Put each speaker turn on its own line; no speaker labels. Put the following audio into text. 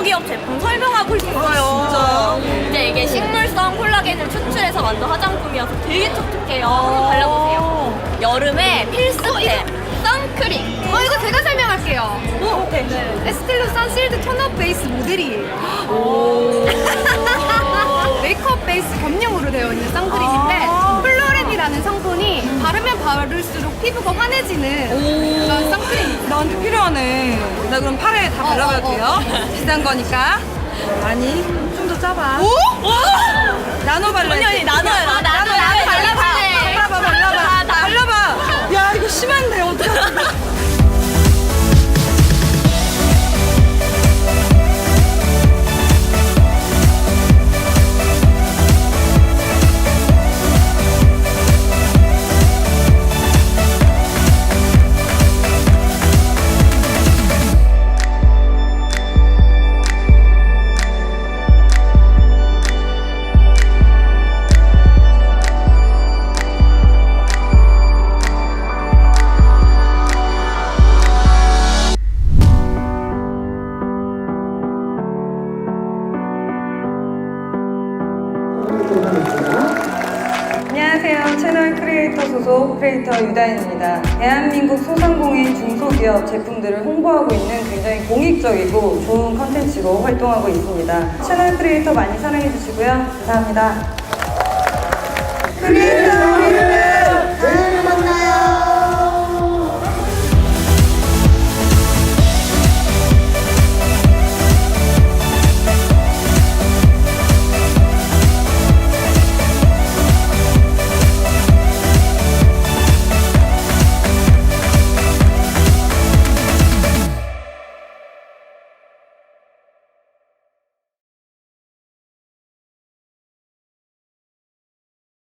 중소기업 제품 설명하고 싶어요. 근데 아, 이게 식물성 콜라겐을 추출해서 만든 화장품이어서 되게 촉촉해요. 한번 발라보세요. 여름에 필수템 선크림. 어
이거
제가 설명할게요. 오케이. 네. 에스텔로 선실드 톤업 베이스 모델이에요. 오. 바를수록 피부가 환해지는 그런 선크림.
나한테 필요하네. 나 그럼 팔에 다
어,
발라봐도
어, 어.
돼요? 비싼 거니까. 아니, 좀 더 짜봐.
오?
나눠 발라.
언니, 언니, 나눠요. 나눠,
안녕하세요. 채널 크리에이터 소속 크리에이터 유다인입니다. 대한민국 소상공인 중소기업 제품들을 홍보하고 있는 굉장히 공익적이고 좋은 컨텐츠로 활동하고 있습니다. 채널 크리에이터 많이 사랑해 주시고요. 감사합니다.